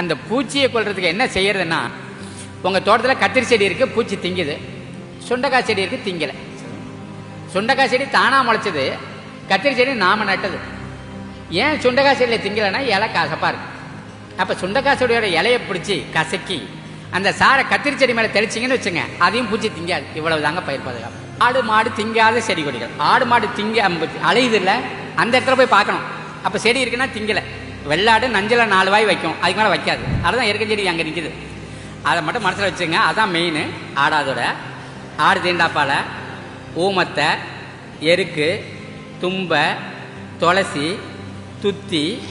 அந்த பூச்சியை கொள்றதுக்கு என்ன செய்யறதுன்னா உங்கள் தோட்டத்தில் கத்திரி செடி இருக்குது பூச்சி திங்குது. சுண்டக்காய் செடி இருக்குது திங்கலை. சுண்டைக்காய் செடி தானாக முளைச்சது கத்திரி செடி நாம நட்டது. ஏன் சுண்டைக்காய் செடியில் திங்கலைன்னா இலை கசப்பாக இருக்கு. அப்போ சுண்டைக்காய் செடியோட இலையை பிடிச்சி கசக்கி அந்த சாரை கத்திரி செடி மேலே தெளிச்சிங்கன்னு வச்சுங்க அதையும் பூச்சி திங்காது. இவ்வளவு தாங்க பயிர் பாதுகாப்பு. ஆடு மாடு திங்காத செடி கொடிகள். ஆடு மாடு திங்க அலையுது இல்லை? அந்த இடத்துல போய் பார்க்கணும். அப்போ செடி இருக்குன்னா திங்கலை. வெள்ளாடு நஞ்சில் நாலு வாய் வைக்கும். அதுக்கு மேலே வைக்காது. அதுதான் எருக்க செடி அங்கே நிற்கிது அதை மட்டும் மனசில் வச்சுங்க. அதுதான் மெயின் ஆடாதோட. ஆடு தீண்டாப்பால. ஊமத்தை எருக்கு தும்பை துளசி துத்தி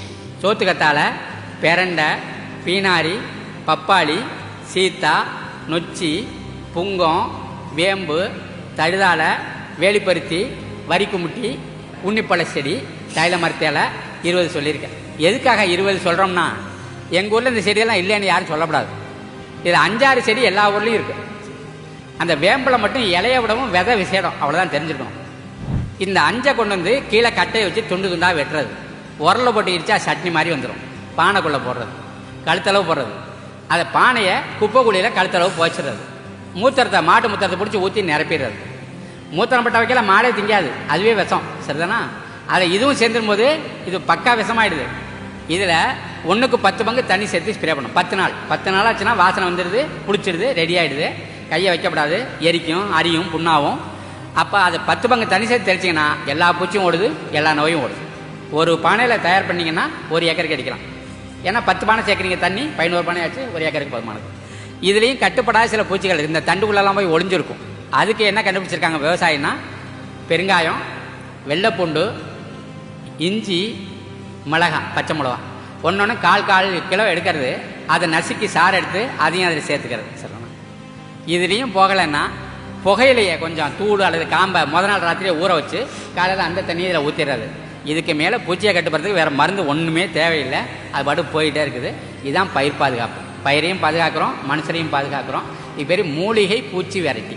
சோத்துக்கத்தால பெரண்டை பீனாரி பப்பாளி சீத்தா நொச்சி புங்கம் வேம்பு தழுதாழை வேலிப்பருத்தி வரிக்குமுட்டி உன்னிப்பழ செடி தைல மரத்தேலை இருபது சொல்லியிருக்கேன். எதுக்காக இருபது சொல்கிறோம்னா எங்கள் ஊரில் இந்த செடியெல்லாம் இல்லைன்னு யாரும் சொல்லக்கூடாது இது அஞ்சாறு செடி எல்லா ஊர்லேயும் இருக்குது அந்த வேம்பில் மட்டும் இலைய விடவும் விதை விசேடம் அவ்வளோதான் தெரிஞ்சுக்கணும். இந்த அஞ்சை கொண்டு வந்து கீழே கட்டையை வச்சு துண்டு துண்டாக வெட்டுறது. உரல போட்டு இடிச்சா சட்னி மாதிரி வந்துடும் பானைக்குள்ளே போடுறது. கழுத்தளவு போடுறது. அதை பானையை குப்பை குழியில் கழுத்தளவு போச்சிடுறது. மூத்திரத்தை மாட்டு மூத்திரத்தை பிடிச்சி ஊற்றி நிரப்பிடுறது. மூத்திரம் பட்ட வைக்கல மாடே திங்காது. அதுவே விஷம். சரிதானா? அதை இதுவும் சேர்ந்துடும் போது இது பக்கா விஷமாயிடுது. இதில் ஒன்றுக்கு பத்து பங்கு தண்ணி சேர்த்து ஸ்ப்ரே பண்ணும் பத்து நாள். பத்து நாள் ஆச்சுன்னா வாசனை வந்துடுது பிடிச்சிடுது ரெடி ஆகிடுது கையை வைக்கப்படாது. எரிக்கும் அரியும் புண்ணாவும். அப்போ அது பத்து பங்கு தண்ணி சேர்த்து தெளிச்சிங்கன்னா எல்லா பூச்சியும் ஓடுது எல்லா நோயும் ஓடுது. ஒரு பானையில் தயார் பண்ணிங்கன்னா ஒரு ஏக்கருக்கு அடிக்கலாம். ஏன்னா பத்து பானை சேர்க்குறீங்க தண்ணி பதினோரு பானை ஆச்சு ஒரு ஏக்கருக்கு போதுமானது. இதுலேயும் கட்டுப்படாத சில பூச்சிகள் இந்த தண்டுக்குள்ளெல்லாம் போய் ஒளிஞ்சிருக்கும். அதுக்கு என்ன கண்டுபிடிச்சிருக்காங்க விவசாயம்னா பெருங்காயம் வெள்ளைப்பூண்டு இஞ்சி மிளகாய் பச்சை மிளகா ஒன்று கால் கால் கிலோ எடுக்கிறது. அதை நசுக்கி சாறு எடுத்து அதையும் அதில் சேர்த்துக்கிறது. சொல்லணும் இதுலேயும் போகலைன்னா புகையிலையே கொஞ்சம் தூடு அல்லது காம்பை முத நாள் ராத்திரியே ஊற வச்சு காலையில் அந்த தண்ணியை இதில் ஊற்றிடுறது இதுக்கு மேலே பூச்சியை கட்டுப்படுறதுக்கு வேறு மருந்து ஒன்றுமே தேவையில்லை. அது பாட்டு போயிட்டே இருக்குது. இதுதான் பயிர் பாதுகாப்பு. பயிரையும் பாதுகாக்கிறோம் மனுஷரையும் பாதுகாக்கிறோம். இது பேர் மூலிகை பூச்சி வெரைட்டி.